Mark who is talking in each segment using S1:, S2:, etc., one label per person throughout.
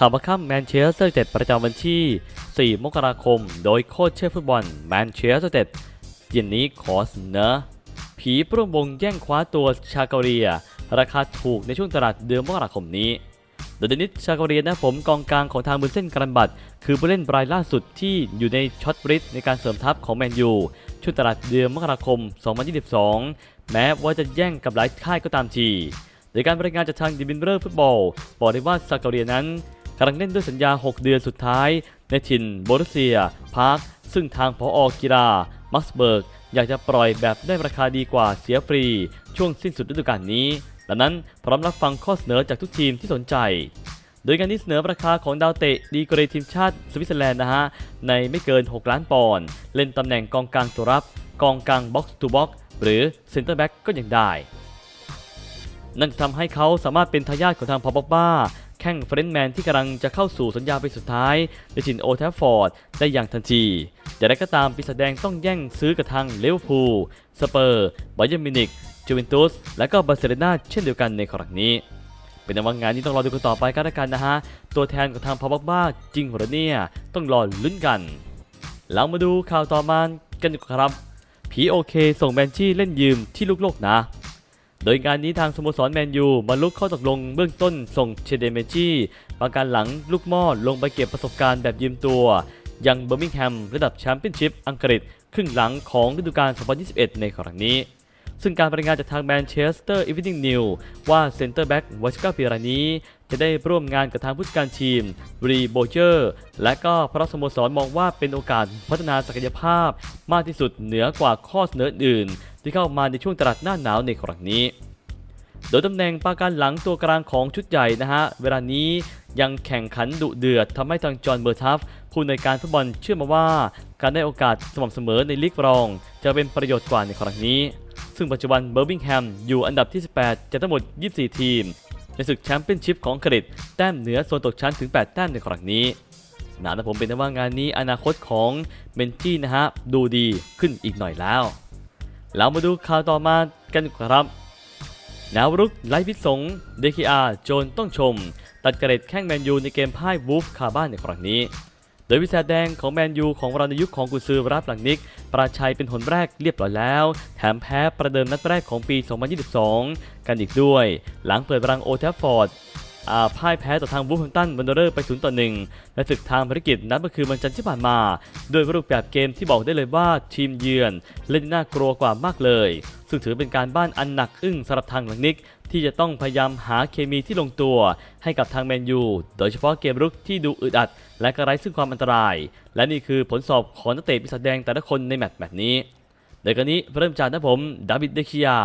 S1: ข่าวประค่ำแมนเชสเตอร์เต็ดประจำวันที่ 4 มกราคม โดยโค้ชเชฟฟุตบอลแมนเชสเตอร์เต็ดเย็นนี้ขอเสนอผีปร่วงวงแย่งคว้าตัวชาเกาเรีย ราคาถูกในช่วงตลาดเดือนมกราคมนี้ โดยเดนิสชาเกาเรียนะผมกองกลางของทางบุนเส้นกรันบัตคือผู้เล่นรายล่าสุดที่อยู่ในช็อตบริดในการเสริมทัพของแมนยูช่วงตลาดเดือนมกราคม 2022 แม้ว่าจะแย่งกับหลายค่ายก็ตามทีโดยการบริงานจากทางดิบินเบอร์ฟุตบอล บอกได้ว่าซาเกาเรียนั้น กำลังเล่นด้วยสัญญา 6 เดือนสุดท้าย ในถิ่นโบรุเซียพาร์คซึ่งทางพออกีฬามักสเบิร์กอยากจะปล่อยแบบได้ราคาดีกว่าเสียฟรี ช่วงสิ้นสุดฤดูกาลนี้ดังนั้นพร้อมรับฟังข้อเสนอจากทุกทีมที่สนใจ โดยการนี้เสนอราคาของดาวเตะดีกรีทีมชาติสวิตเซอร์แลนด์นะฮะ ในไม่เกิน 6 ล้านปอนด์เล่นตำแหน่งกองกลางตัวรับ กองกลางบ็อกซ์ทูบ็อกซ์หรือเซ็นเตอร์แบ็กก็ยังได้ นั่นทำให้เขาสามารถเป็นทายาทของทางพอปบ้า แข่งเฟรนด์แมนที่กำลังจะเข้าสู่สัญญาปีสุดท้ายในถิ่นโอแทฟฟอร์ดได้อย่างทันทีอย่างไรก็ตามปีศาจแดงต้องแย่งซื้อกับทางเลเวอร์พูลสเปอร์บาเยร์มินิกจูเวนตุสและก็บาร์เซโลนาเช่นเดียวกันในครั้งนี้ เป็นนว่างานนี้ต้องรอดูกันต่อไปกันล้วกันนะฮะ ตัวแทนของทางพอปบ้าจริงหรือเนี่ยต้องรอลุ้นกันแล้วมาดูข่าวต่อมากันดีกว่าครับ ผีโอเคส่งแมนชี่เล่นยืมที่ลูกโลกนะ โดยงานนี้ทางสโมสรแมนยูบรรลุข้อตกลงเบื้องต้นส่งเชเดเมจีประการหลังลูกม้อลงไปเก็บประสบการณ์แบบยืมตัว ยังเบอร์มิงแฮมระดับแชมเปี้ยนชิพอังกฤษครึ่งหลังของฤดูกาล 2021 ในครั้งนี้ ซึ่งการรายงานจากทางแมนเชสเตอร์อีฟนิ่งนิวว่าเซนเตอร์แบ็กวัชกาปีรานี้จะได้ร่วมงานกับทางผู้จัดการทีมรีโบเจอร์และก็เพราะสโมสรมองว่าเป็นโอกาสพัฒนาศักยภาพมากที่สุดเหนือกว่าข้อเสนออื่น ที่เข้ามาในช่วงตลาดหน้าหนาวในครั้งนี้ โดยตำแหน่งปราการหลังตัวกลางของชุดใหญ่นะฮะ เวลานี้ยังแข่งขันดุเดือดทำให้ทางจอห์นเบอร์ทัฟผู้ในการฟุตบอลเชื่อมาว่า การได้โอกาสสม่ำเสมอในลีกรอง จะเป็นประโยชน์กว่าในครั้งนี้ ซึ่งปัจจุบันเบอร์มิงแฮมอยู่อันดับที่ 18 จากทั้งหมด 24 ทีม ในศึกแชมเปี้ยนชิพของอังกฤษแต้มเหนือโซนตกชั้นถึง 8 แต้มในครั้งนี้นานะผมเป็นว่างานนี้อนาคตของเบนจี้นะฮะดูดีขึ้นอีกหน่อยแล้ว เรามาดูข่าวต่อมากันครับแนวรุกไร้พิษสงเดคิอาโจนต้องชม ตัดเกรดแข้งแมนยูในเกมพ่ายวูฟคาบ้านในครั้งนี้ โดยวิสาแดงของแมนยูของเราในยุคของกุซือรับหลังนิก ปราชัยเป็นหนแรกเรียบร้อยแล้ว แถมแพ้ประเดิมนัดแรกของปี 2022 กันอีกด้วย หลังเปิดรังโอแทฟฟอร์ด พ่ายแพ้ต่อทางวูฟแฮมตันบันเดอร์ไป0ต่อ1และศึกทางภารกิจนัดเมื่อคืนวันจันทร์ที่ผ่านมา โดยรูปแบบเกมที่บอกได้เลยว่าทีมเยือนเล่นน่ากลัวกว่ามากเลย ซึ่งถือเป็นการบ้านอันหนักอึ้งสำหรับทางหลังนิกที่จะต้องพยายามหาเคมีที่ลงตัว ให้กับทางแมนยู โดยเฉพาะเกมรุกที่ดูอึดอัด และกระไรซึ่งความอันตราย และนี่คือผลสอบของนักเตะปีศาจแดงแต่ละคนในแมตช์แบบนี้โดยกันนี้เริ่มจากนะผมดาวิดเดคิยา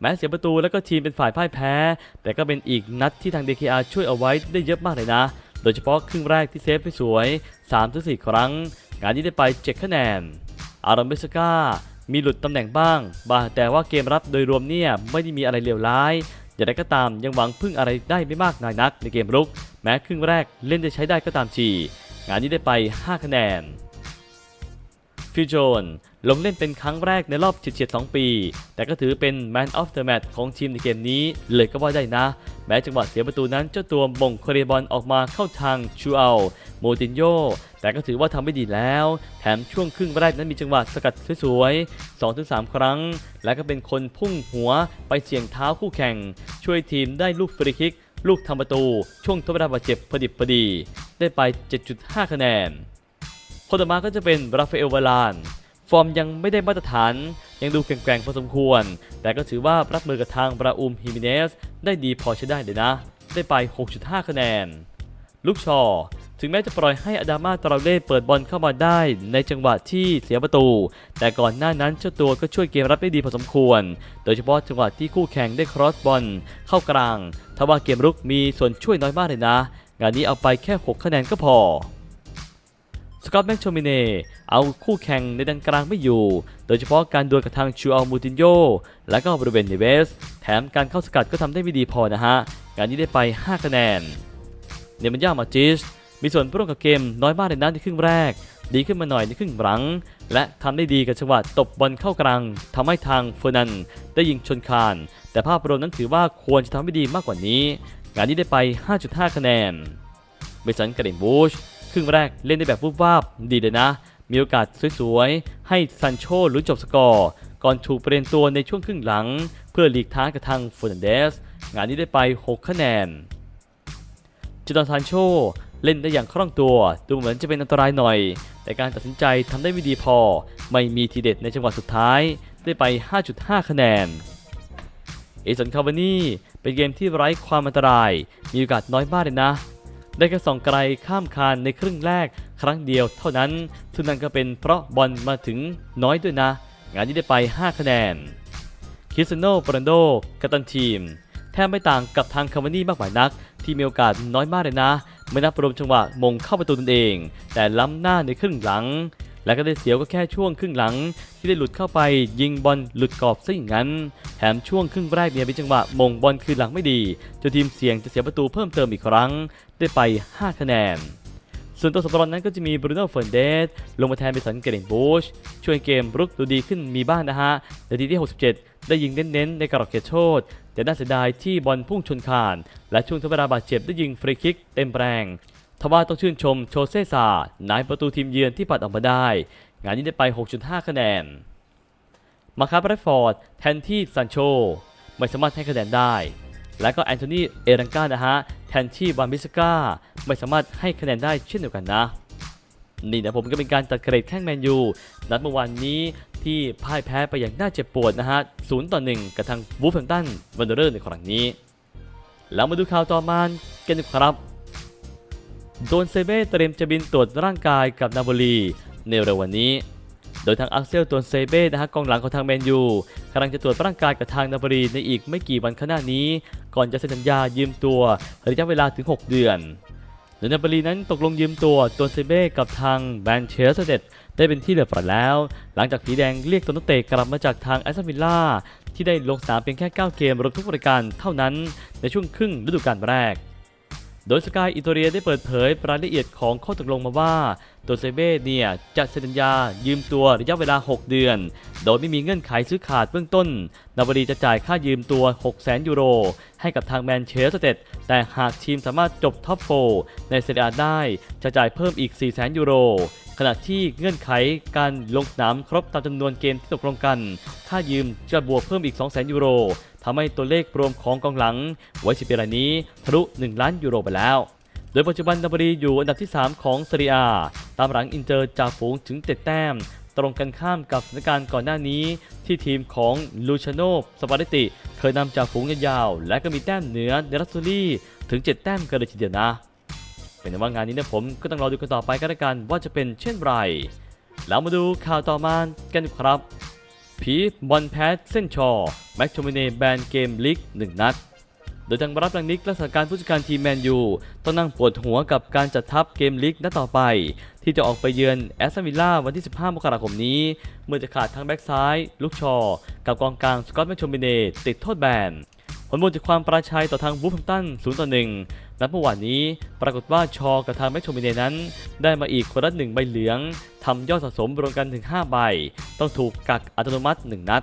S1: แม้เสียประตูแล้วก็ทีมเป็นฝ่ายพ่ายแพ้ แต่ก็เป็นอีกนัดที่ทางเดคิอาช่วยเอาไว้ได้เยอะมากเลยนะ โดยเฉพาะครึ่งแรกที่เซฟไปสวย3-4 ครั้ง งานนี้ได้ไป7คะแนน อารอนเบสกามีหลุดตำแหน่งบ้างบาแต่ว่าเกมรับโดยรวมเนี่ยไม่ได้มีอะไรเลวร้าย อย่างไรก็ตามยังหวังพึ่งอะไรได้ไม่มากนายนักในเกมรุก แม้ครึ่งแรกเล่นได้ใช้ได้ก็ตามทีงานนี้ได้ไป 5 คะแนนฟิวโจน ลงเล่นเป็นครั้งแรกในรอบเฉียดๆ2ปี แต่ก็ถือเป็น Man of the Match ของทีมในเกมนี้ เลยก็ว่าได้นะ แม้จังหวะเสียประตูนั้นเจ้าตัวบ่งเคเรบอลออกมาเข้าทางชูเอัลโมตินโยแต่ก็ถือว่าทำไม่ดีแล้ว แถมช่วงครึ่งแรกนั้นมีจังหวะสกัดสวยๆ 2-3 ครั้ง และก็เป็นคนพุ่งหัวไปเฉียงเท้าคู่แข่ง ช่วยทีมได้ลูกฟรีคิก ลูกทำประตู ช่วงทดเวลาบาดเจ็บพอดิบพอดี ได้ไป 7.5 คะแนนคนต่อมาก็จะเป็นราฟาเอลวาลาน ฟอร์มยังไม่ได้มาตรฐาน ยังดูแกร่งๆพอสมควร แต่ก็ถือว่ารับมือกับทางบราอุมฮิมิเนสได้ดีพอใช้ได้เลยนะ ได้ไป 6.5 คะแนน ลูกชอ ถึงแม้จะปล่อยให้อดามาตราเล่เปิดบอลเข้ามาได้ในจังหวะที่เสียประตู แต่ก่อนหน้านั้นเจ้าตัวก็ช่วยเกมรับได้ดีพอสมควร โดยเฉพาะจังหวะที่คู่แข่งได้ครอสบอลเข้ากลาง ทว่าเกมรุกมีส่วนช่วยน้อยมากเลยนะ งานนี้เอาไปแค่ 6 คะแนนก็พอ สกอตแม็กโชมิเน่เอาคู่แข่งในดันกลางไม่อยู่ โดยเฉพาะการดวลกับทางชูอัลมูตินโยและก็บริเวณเนเวส แถมการเข้าสกัดก็ทำได้ไม่ดีพอนะฮะงานนี้ได้ไป 5 คะแนน เนมันย่ามาจิสมีส่วนร่วมกับเกมน้อยมากในนั้นในครึ่งแรก ดีขึ้นมาหน่อยในครึ่งหลัง และทำได้ดีกับจังหวะตบบอลเข้ากลางทำให้ทางเฟอร์นันได้ยิงชนคาน แต่ภาพรวมนั้นถือว่าควรจะทำให้ดีมากกว่านี้ งานนี้ได้ไป 5.5 คะแนนเบเมสันกระเด็นบูช ครึ่งแรกเล่นได้แบบวุบวาบดีเลยนะ มีโอกาสสวยๆ ให้ซันโชลุ้นจบสกอร์ ก่อนถูกเปลี่ยนตัวในช่วงครึ่งหลัง เพื่อหลีกทางกับทางฟ e ร์นันเดส งานนี้ได้ไป 6 คะแนนจตอนซานโชเล่นได้อย่างคล่องตัว ดูเหมือนจะเป็นอันตรายหน่อย แต่การตัดสินใจทำได้ไม่ดีพอ ไม่มีทีเด็ดในจังหวะสุดท้ายได้ไป 5.5 คะแนน เอสันคาร์บานีเป็นเกมที่ไร้ความอันตราย มีโอกาสน้อยมากเลยนะ ได้แค่ส่องไกลข้ามคานในครึ่งแรกครั้งเดียวเท่านั้นทุนนั้นก็เป็นเพราะบอลมาถึงน้อยด้วยนะ งานนี้ได้ไป 5 คะแนนคิสโนโปรันโดกัปตันทีม แทบไม่ต่างกับทางคาร์บานี่มากมายนัก ที่มีโอกาสน้อยมากเลยนะ ไม่นับรวมจังหวะมงเข้าประตูตนเอง แต่ล้ำหน้าในครึ่งหลัง และก็ได้เสียวก็แค่ช่วงครึ่งหลัง ที่ได้หลุดเข้าไปยิงบอลหลุดกรอบซะอย่างนั้น แถมช่วงครึ่งแรกเนี่ยเป็นจังหวะมงบอลคืนหลังไม่ดีจนทีมเสี่ยงจะเสียประตูเพิ่มเติมอีกครั้ง ได้ไป 5 คะแนนส่วนตัวสำรองนั้นก็จะมีบรูโน่เฟร์นเดสลงมาแทนเบสันเกเรนบูชช่วยเกมรุกดูดีขึ้นมีบ้างนะฮะนาทีที่ 67 ได้ยิงเน้นๆในกรอบเขตโทษแต่น่าเสียดายที่บอลพุ่งชนคาน และช่วงทดเวลาบาดเจ็บได้ยิงฟรีคิกเต็มแรง ทว่าต้องชื่นชมโชเซซานายประตูทีมเยือนที่ปัดออกมาได้ งานนี้ได้ไป 6.5 คะแนน มาคาร์แรดฟอร์ดแทนที่ซันโชไม่สามารถให้คะแนนได้ และก็แอนโทนีเอรังกานะฮะแทนที่วานบิสกาไม่สามารถให้คะแนนได้เช่นเดียวกันนะ นี่นะผมก็เป็นการตัดเกรดแข้งแมนยู นัดเมื่อวานนี้ที่พ่ายแพ้ไปอย่างน่าเจ็บปวดนะฮะ0ต่อ1กับทางวูฟแฮมตันวันเดอร์ในครั้งนี้ แล้วมาดูข่าวต่อมากันดีกว่าครับ โดนเซเบ้เตรียมจะบินตรวจร่างกายกับนาโบลีในเร็ววันนี้ โดยทางอักเซลตัวเซเบ้นะฮะกองหลังของทางแมนยูกำลังจะตรวจร่างกายกับทางนาโบลีในอีกไม่กี่วันข้างหน้านี้ ก่อนจะเซ็นสัญญายืมตัวระยะเวลาถึง 6 เดือนโดยนาโบลีนั้นตกลงยืมตัวตัวเซเบ้กับทางแบนเชสเตดได้เป็นที่เรียบร้อยแล้ว หลังจากผีแดงเรียกตัวนักเตะกลับมาจากทางแอสตันวิลล่าที่ได้ลงสนามเพียงแค่ 9 เกมรวมทุกบริการเท่านั้นในช่วงครึ่งฤดูกาลแรก โดยสกายอิตาเลียได้เปิดเผยรายละเอียดของข้อตกลงมาว่าตัวเซเบ้เนี่ยจะเซ็นสัญญายืมตัวระยะเวลา 6 เดือน โดยไม่มีเงื่อนไขซื้อขาดเบื้องต้น นาบดีจะจ่ายค่ายืมตัว 600,000 ยูโร ให้กับทางแมนเชสเตดแต่หากทีมสามารถจบท็อปโฟในเซเรียได้จะจ่ายเพิ่มอีก 400,000 ยูโร ขณะที่เงื่อนไขการลงสนามครบตามจำนวนเกมที่ตกลงกัน ค่ายืมจะบวกเพิ่มอีก 200,000 ยูโรทำให้ตัวเลขรวมของกองหลังไว้สิปีรายนี้ทะลุ 1 ล้านยูโรไปแล้ว โดยปัจจุบันนาบรีอยู่อันดับที่ 3 ของซีเรียตามหลังอินเตอร์จากฝูงถึง 7 แต้ม ตรงกันข้ามกับสถานการณ์ก่อนหน้านี้ ที่ทีมของลูชาโนสปาเรติ เคยนำจากฝูงยาวๆและก็มีแต้มเหนือเดรัสซูรี่ถึง 7 แต้มกันเลยทีเดียวนะ เป็นว่างานนี้นะผมก็ต้องรอดูกันต่อไปกันละกันว่าจะเป็นเช่นไร แล้วมาดูข่าวต่อมากันครับผีบอลแพทเส้นชอ แม็กโทมิเนแบนเกมลีกหนึ่งนัด โดยทางรับลังนิกและสถาการผู้จัดการทีมแมนยูต้องนั่งปวดหัวกับการจัดทัพเกมลีกนัดต่อไป ที่จะออกไปเยือนแอสตันวิลล่าวันที่ 15 มกราคมนี้ เมื่อจะขาดทั้งแบ็กซ้าย ลูกชอ กับกองกลางสกอตแมคโทมิเนติดโทษแบนผลบวลจากความประชัยต่อทางบูฟแฮมตัน0ต่อ1 นัดเมื่อวานนี้ปรากฏว่าชอกับทางแมคโทมิเนนั้น ได้มาอีกคนละหนึ่งใบเหลืองทำยอดสะสมรวมกันถึง 5 ใบ ต้องถูกกักอัตโนมัติ 1 นัด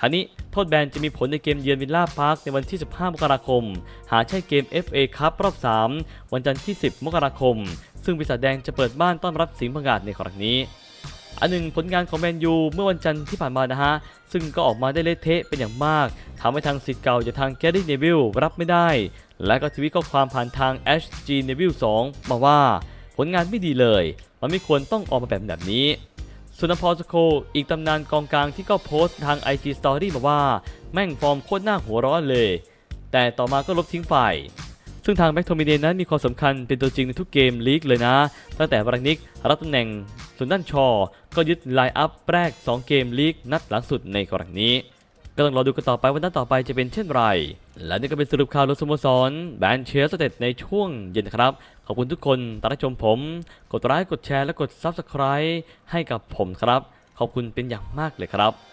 S1: ทานี้โทษแบนจะมีผลในเกมเยือนวิลล่าพาร์คในวันที่ 15 มกราคม หาใช่เกม FA คัพรอบ 3 วันจันทร์ที่ 10 มกราคม ซึ่งปีศาจแดงจะเปิดบ้านต้อนรับสิงห์พังกาดในครั้งนี้ อันหนึ่งผลงานของแมนยูเมื่อวันจันทร์ที่ผ่านมานะฮะ ซึ่งก็ออกมาได้เละเทะเป็นอย่างมากทำให้ทางสิทธิ์เก่าจากทางแกรี่เนวิลรับไม่ได้ และก็ทวิตข้อความผ่านทาง HG n e v i l l 2มาว่าผลงานไม่ดีเลย มันไม่ควรต้องออกมาแบบแบบนี้ส่วนนพอสโค อีกตำนานกองกลางที่ก็โพสต์ทาง IG Story มาว่า แม่งฟอร์มโคตรหน่าหัวร้อนเลย แต่ต่อมาก็ลบทิ้งไป ซึ่งทางแม็กโทมิเนนั้นมีความสำคัญเป็นตัวจริงในทุกเกมลีกเลยนะ ตั้งแต่วรังนิกรับตำแหน่งส่วนด้านชอ ก็ยึดไลน์อัพแรก 2 เกมลีกนัดหลังสุดในครั้งนี้ ก็ต้องรอดูกันต่อไปว่านัดต่อไปจะเป็นเช่นไร และนี่ก็เป็นสรุปข่าวรถสโมสรแบนเชสเตตในช่วงเย็นครับ ขอบคุณทุกคนที่รับชมผม กดไลค์กดแชร์และกด Subscribe ให้กับผมครับ ขอบคุณเป็นอย่างมากเลยครับ